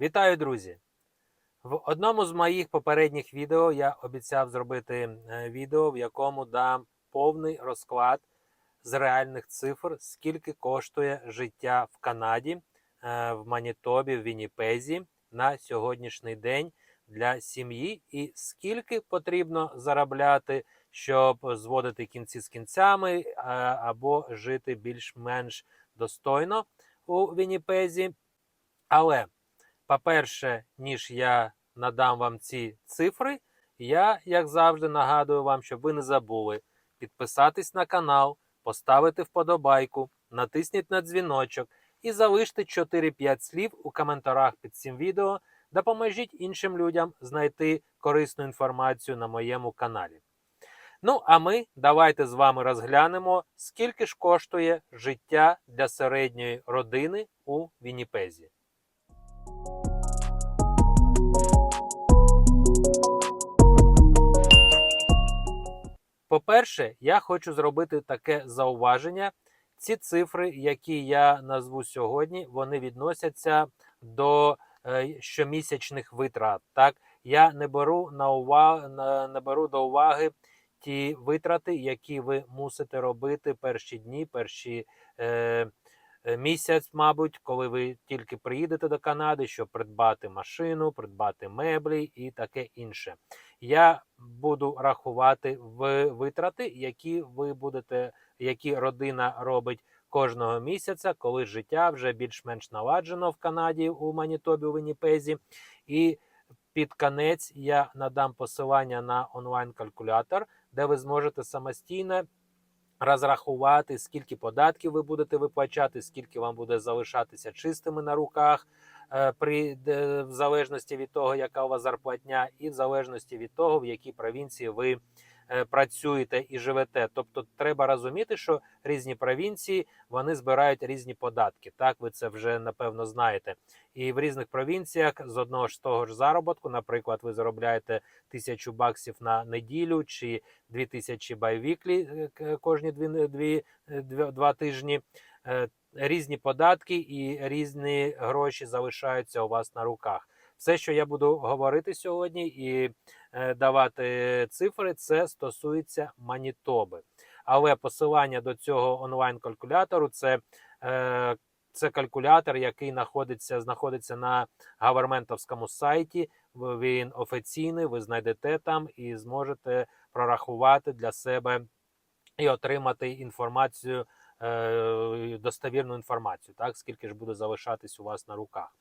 Вітаю, друзі! В одному з моїх попередніх відео я обіцяв зробити е, відео, в якому дам повний розклад з реальних цифр, скільки коштує життя в Канаді, е, в Манітобі, в Вінніпезі на сьогоднішній день для сім'ї, і скільки потрібно заробляти, щоб зводити кінці з кінцями е, або жити більш-менш достойно у Вінніпезі. Але по-перше, ніж я надам вам ці цифри, я, як завжди, нагадую вам, щоб ви не забули підписатись на канал, поставити вподобайку, натисніть на дзвіночок і залиште 4-5 слів у коментарях під цим відео. Допоможіть іншим людям знайти корисну інформацію на моєму каналі. Ну, а ми давайте з вами розглянемо, скільки ж коштує життя для середньої родини у Вінніпезі. По-перше, я хочу зробити таке зауваження. Ці цифри, які я назву сьогодні, вони відносяться до е, щомісячних витрат. Так, я не беру на увагу, не беру до уваги ті витрати, які ви мусите робити перші дні, перші е, місяць, мабуть, коли ви тільки приїдете до Канади, щоб придбати машину, придбати меблі і таке інше. Я буду рахувати в витрати, які ви будете, які родина робить кожного місяця, коли життя вже більш-менш наладжено в Канаді у Манітобі, у Вінніпезі. І під конець я надам посилання на онлайн-калькулятор, де ви зможете самостійно розрахувати, скільки податків ви будете виплачати, скільки вам буде залишатися чистими на руках, е, при в залежності від того, яка у вас зарплатня, і в залежності від того, в якій провінції ви працюєте і живете. Тобто, треба розуміти, що різні провінції вони збирають різні податки. Так, ви це вже напевно знаєте. І в різних провінціях з одного ж того ж заробітку, наприклад, ви заробляєте тисячу баксів на неділю чи дві тисячі байвіклі е, кожні дві, дві, е, дві два тижні. Е, Різні податки і різні гроші залишаються у вас на руках. Все, що я буду говорити сьогодні і е, давати цифри, це стосується Манітоби. Але посилання до цього онлайн-калькулятору це, е, це калькулятор, який знаходиться, знаходиться на гаверментовському сайті. Він офіційний, ви знайдете там і зможете прорахувати для себе і отримати інформацію, е, достовірну інформацію, так скільки ж буде залишатись у вас на руках.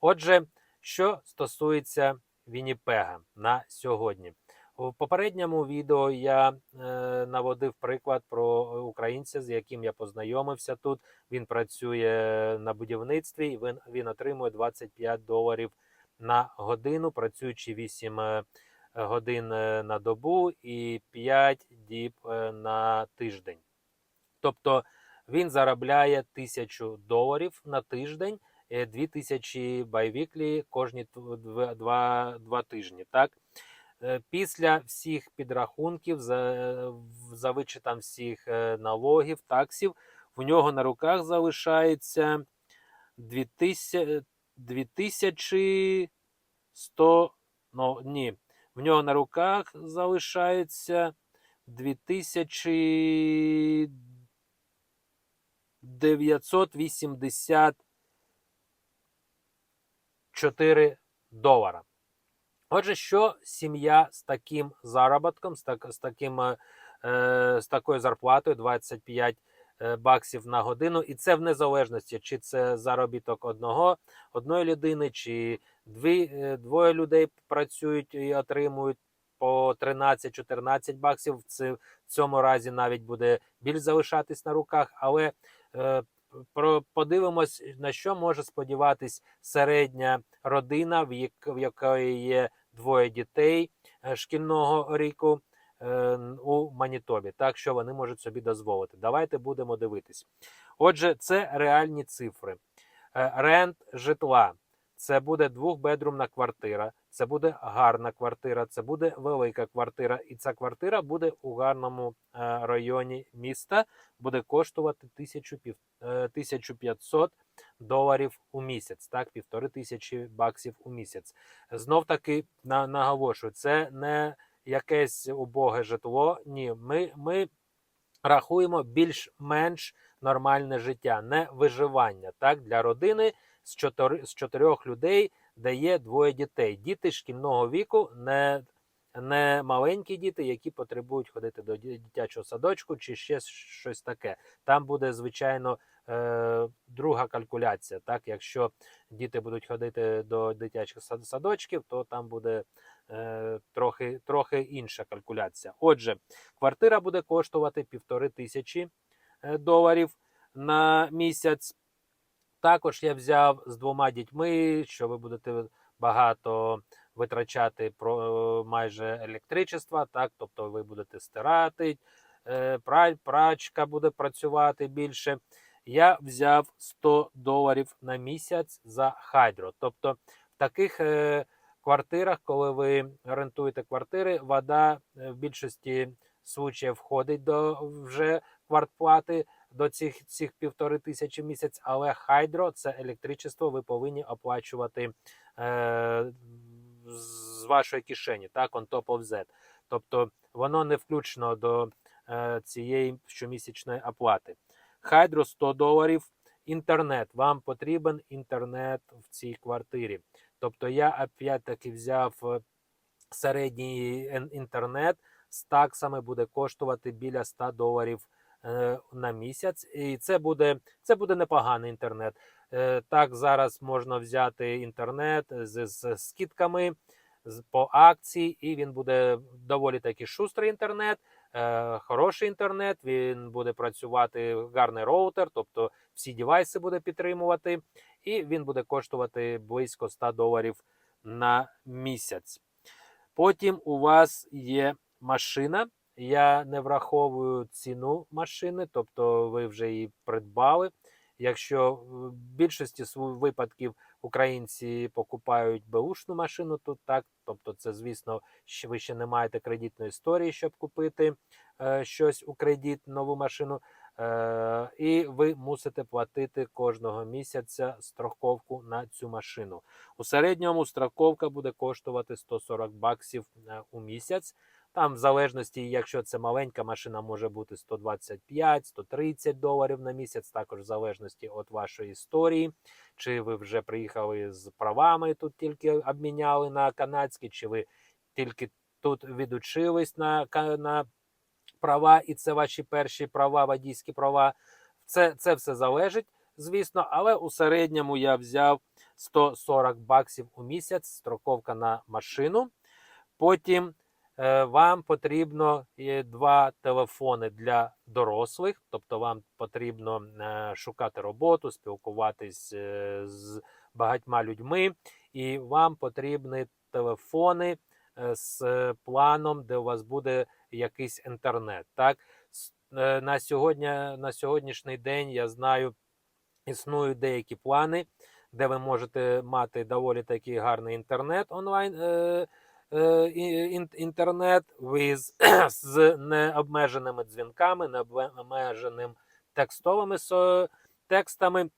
Отже, що стосується Вінніпега на сьогодні. У попередньому відео я е, наводив приклад про українця, з яким я познайомився тут. Він працює на будівництві і він, він отримує 25 доларів на годину, працюючи 8 е, годин е, на добу і 5 діб е, на тиждень. Тобто він заробляє 1000 доларів на тиждень, 2000 байвіклі кожні два, два, два тижні. Так? Е, Після всіх підрахунків, за, за вичетом всіх е, налогів, таксів, в нього на руках залишається 2000, 2100, ну ні, в нього на руках залишається 2984 долара. Отже, що сім'я з таким заробітком, з, так, з, таким, е, з такою зарплатою 25 е, баксів на годину, і це в незалежності, чи це заробіток одного, одної людини, чи дві, е, двоє людей працюють і отримують по 13-14 баксів. В цьому разі навіть буде більш залишатись на руках, але е, подивимось, на що може сподіватись середня родина, в, якої є двоє дітей е, шкільного ріку е, у Манітобі, так що вони можуть собі дозволити. Давайте будемо дивитись. Отже, це реальні цифри. Е, Рент житла. Це буде двохбедрумна квартира це буде гарна квартира, це буде велика квартира, і ця квартира буде у гарному е, районі міста, буде коштувати 1000, пів- е, 1500 доларів у місяць, так, півтори тисячі баксів у місяць. Знов таки на, наголошую, це не якесь убоге житло. Ні, ми, ми рахуємо більш-менш нормальне життя, не виживання. Так, для родини з чотирьох людей, де є двоє дітей. Діти шкільного віку, не, не маленькі діти, які потребують ходити до дитячого садочку чи ще щось таке. Там буде, звичайно, е, друга калькуляція. Так, якщо діти будуть ходити до дитячих садочків, то там буде е, трохи, трохи інша калькуляція. Отже, квартира буде коштувати півтори тисячі е, доларів на місяць. Також я взяв з двома дітьми, що ви будете багато витрачати про майже електричества, так, тобто ви будете стирати, е, прачка буде працювати більше. Я взяв 100 доларів на місяць за хайдро. Тобто в таких е, квартирах, коли ви орендуєте квартири, вода е, в більшості случаїв входить до вже квартплати до цих, цих півтори тисячі місяць, але хайдро це електричество, ви повинні оплачувати е, з вашої кишені, так, on top of that. Тобто воно не включено до е, цієї щомісячної оплати. Хайдро 100 доларів. Інтернет. Вам потрібен інтернет в цій квартирі. Тобто я опять-таки взяв е, середній інтернет з таксами буде коштувати біля 100 доларів на місяць. І це буде, це буде непоганий інтернет. Е, так, зараз можна взяти інтернет з, з скидками з, по акції, і він буде доволі таки шустрий інтернет, е, хороший інтернет. Він буде працювати гарний роутер, тобто всі девайси буде підтримувати, і він буде коштувати близько 100 доларів на місяць. Потім у вас є машина. Я не враховую ціну машини, тобто ви вже її придбали. Якщо в більшості випадків українці покупають беушну машину, то так, тобто, це, звісно, ви ще не маєте кредитної історії, щоб купити е, щось у кредит, нову машину. Е, і ви мусите платити кожного місяця страховку на цю машину. У середньому страховка буде коштувати 140 баксів е, у місяць. Там, в залежності, якщо це маленька машина, може бути 125-130 доларів на місяць, також в залежності від вашої історії. Чи ви вже приїхали з правами, тут тільки обміняли на канадські, чи ви тільки тут відучились на, на права, і це ваші перші права, водійські права. Це, це все залежить, звісно, але у середньому я взяв 140 баксів у місяць, строковка на машину. Потім вам потрібно е, два телефони для дорослих, тобто вам потрібно е, шукати роботу, спілкуватись е, з багатьма людьми, і вам потрібні телефони е, з е, планом, де у вас буде якийсь інтернет. Так? Е, На, сьогодні, на сьогоднішній день я знаю, існують деякі плани, де ви можете мати доволі такий гарний інтернет онлайн. Е, інтернет with, з необмеженими дзвінками, необмеженим текстовими текстами.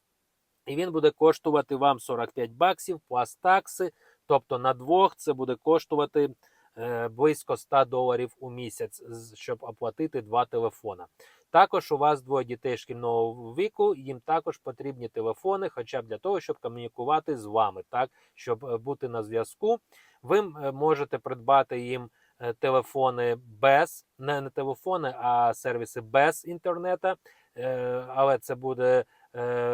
І він буде коштувати вам 45 баксів плюс такси. Тобто на двох це буде коштувати е, близько 100 доларів у місяць, щоб оплатити два телефона. Також у вас двоє дітей шкільного віку, їм також потрібні телефони, хоча б для того, щоб комунікувати з вами, так щоб е, бути на зв'язку. Ви е, можете придбати їм е, телефони без не, не телефони, а сервіси без інтернету. Але це буде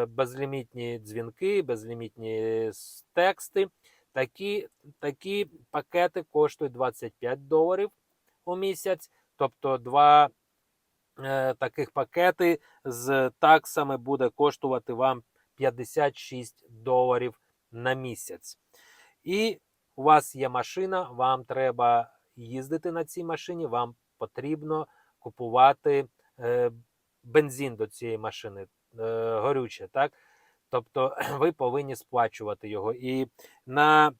безлімітні дзвінки, безлімітні тексти. Такі, такі пакети коштують 25 доларів у місяць, тобто два е, таких пакети з таксами буде коштувати вам 56 доларів на місяць. І у вас є машина, вам треба їздити на цій машині, вам потрібно купувати е, бензин до цієї машини, е, горюче, так? Тобто ви повинні сплачувати його. І на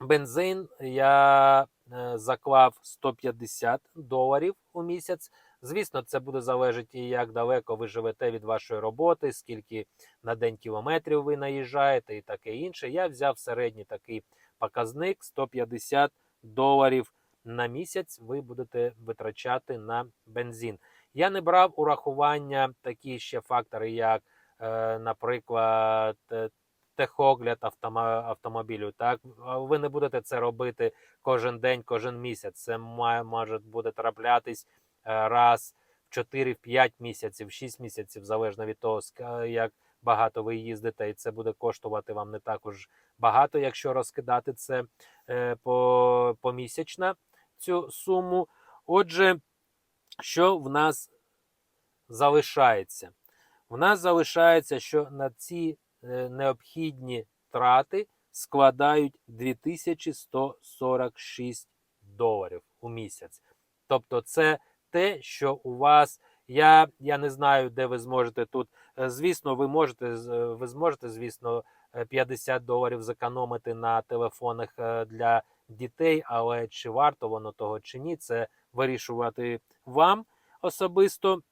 Бензин я е, заклав 150 доларів у місяць. Звісно, це буде залежати, як далеко ви живете від вашої роботи, скільки на день кілометрів ви наїжджаєте і таке інше. Я взяв середній такий показник 150 доларів на місяць. Ви будете витрачати на бензин. Я не брав урахування такі ще фактори, як, е, наприклад, е, техогляд автомобілю. Так, ви не будете це робити кожен день, кожен місяць. Це може буде траплятись раз в 4-5 місяців, 6 місяців, залежно від того, як багато ви їздите, і це буде коштувати вам не також багато, якщо розкидати це е, по, помісячно, цю суму. Отже, що в нас залишається? В нас залишається, що на ці е, необхідні трати складають 2146 доларів у місяць. Тобто, це те, що у вас. Я, я не знаю, де ви зможете тут. Е, Звісно, ви можете е, ви зможете, звісно, е, 50 доларів зекономити на телефонах е, для дітей, але чи варто воно того чи ні, це вирішувати вам особисто.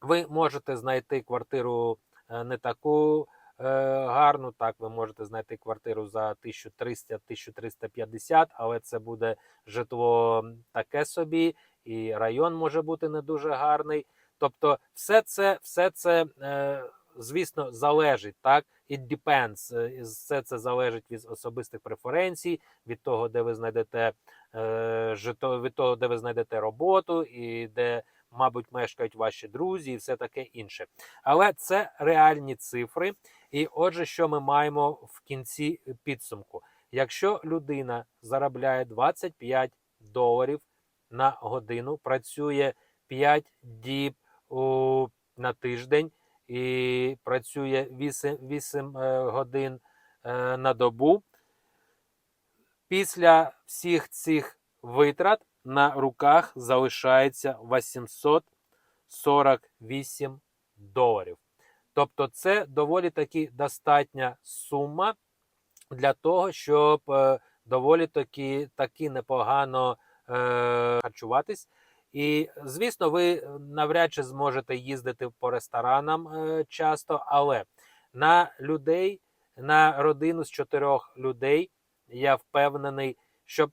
Ви можете знайти квартиру е, не таку е, гарну. Так, ви можете знайти квартиру за 1300-1350, але це буде житло таке собі, і район може бути не дуже гарний. Тобто, все це, все це, е, звісно, залежить, так? It depends. Е, Все це залежить від особистих преференцій, від того, де ви знайдете е, жито, від того, де ви знайдете роботу, і де, мабуть, мешкають ваші друзі, і все таке інше. Але це реальні цифри. І отже, що ми маємо в кінці підсумку? Якщо людина заробляє 25 доларів на годину, працює 5 діб у, на тиждень і працює 8, 8 е, годин е, на добу. Після всіх цих витрат на руках залишається 848 доларів. Тобто, це доволі таки достатня сума для того, щоб е, доволі таки, таки непогано е, харчуватись. І, звісно, ви навряд чи зможете їздити по ресторанам е, часто, але на людей, на родину з чотирьох людей, я впевнений, щоб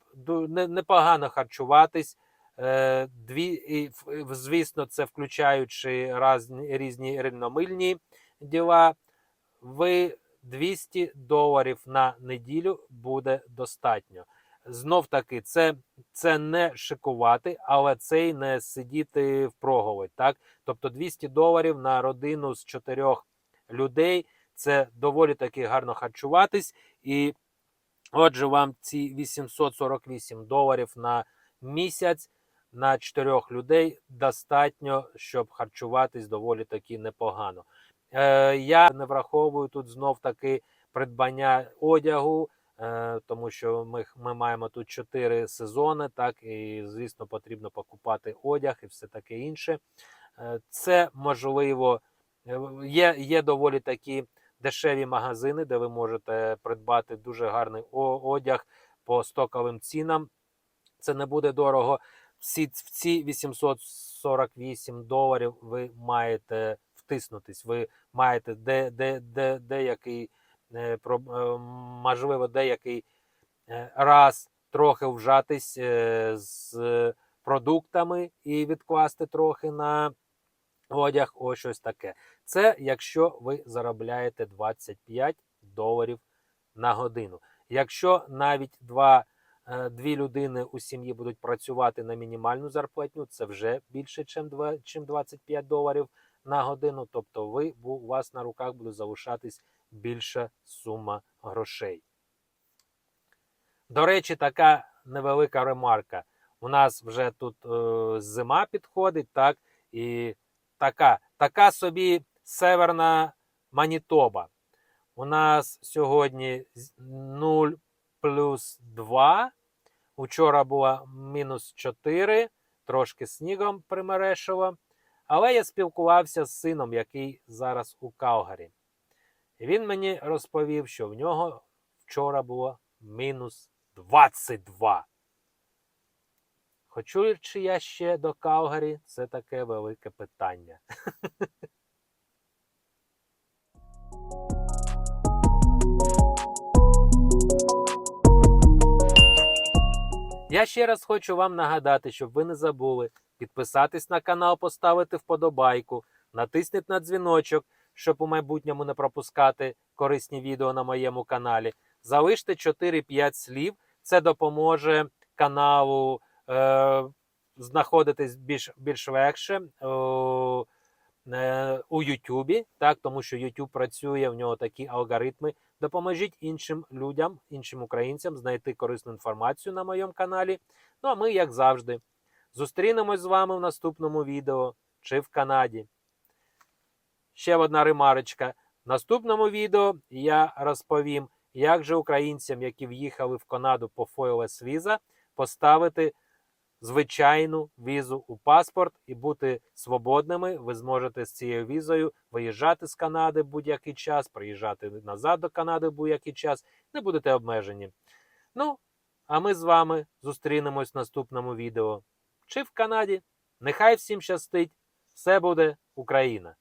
непогано харчуватись. е, Дві, і, звісно, це включаючи разні, різні рівномильні діла, ви 200 доларів на неділю буде достатньо. Знов таки, це, це не шикувати, але це й не сидіти в проголодь. Так? Тобто 200 доларів на родину з чотирьох людей це доволі таки гарно харчуватись. І отже, вам ці 848 доларів на місяць на чотирьох людей достатньо, щоб харчуватись доволі таки непогано. Е, я не враховую тут знов таки придбання одягу, тому що ми, ми маємо тут чотири сезони, так і звісно потрібно покупати одяг і все таке інше. Е, це можливо е, є, є доволі такі дешеві магазини, де ви можете придбати дуже гарний одяг по стоковим цінам. Це не буде дорого. Всі в ці 848 доларів ви маєте втиснутись. Ви маєте де, де, де, деякий, е, е, можливо, деякий е, раз трохи вжатись е, з продуктами і відкласти трохи на одяг, ось щось таке. Це якщо ви заробляєте 25 доларів на годину. Якщо навіть два, е, дві людини у сім'ї будуть працювати на мінімальну зарплатню, це вже більше, ніж 25 доларів на годину. Тобто ви, у вас на руках буде залишатись більша сума грошей. До речі, така невелика ремарка. У нас вже тут е, зима підходить, так, і така, така собі северна Манітоба. У нас сьогодні 0 плюс 2. Учора була мінус 4, трошки снігом примерешило. Але я спілкувався з сином, який зараз у Калгарі. Він мені розповів, що в нього вчора було мінус 22. Хочу чи я ще до Калгарі, це таке велике питання. Я ще раз хочу вам нагадати, щоб ви не забули підписатись на канал, поставити вподобайку, натисніть на дзвіночок, щоб у майбутньому не пропускати корисні відео на моєму каналі. Залиште 4-5 слів. Це допоможе каналу е, знаходитись більш, більш легше. Е, е, у Ютубі, так, тому що YouTube працює, в нього такі алгоритми. Допоможіть іншим людям, іншим українцям знайти корисну інформацію на моєму каналі. Ну а ми, як завжди, зустрінемось з вами в наступному відео чи в Канаді. Ще одна ремарочка. В наступному відео я розповім, як же українцям, які в'їхали в Канаду по FOILS віза, поставити звичайну візу у паспорт і бути свободними. Ви зможете з цією візою виїжджати з Канади будь-який час, приїжджати назад до Канади будь-який час, не будете обмежені. Ну, а ми з вами зустрінемось в наступному відео. Чи в Канаді. Нехай всім щастить! Все буде Україна!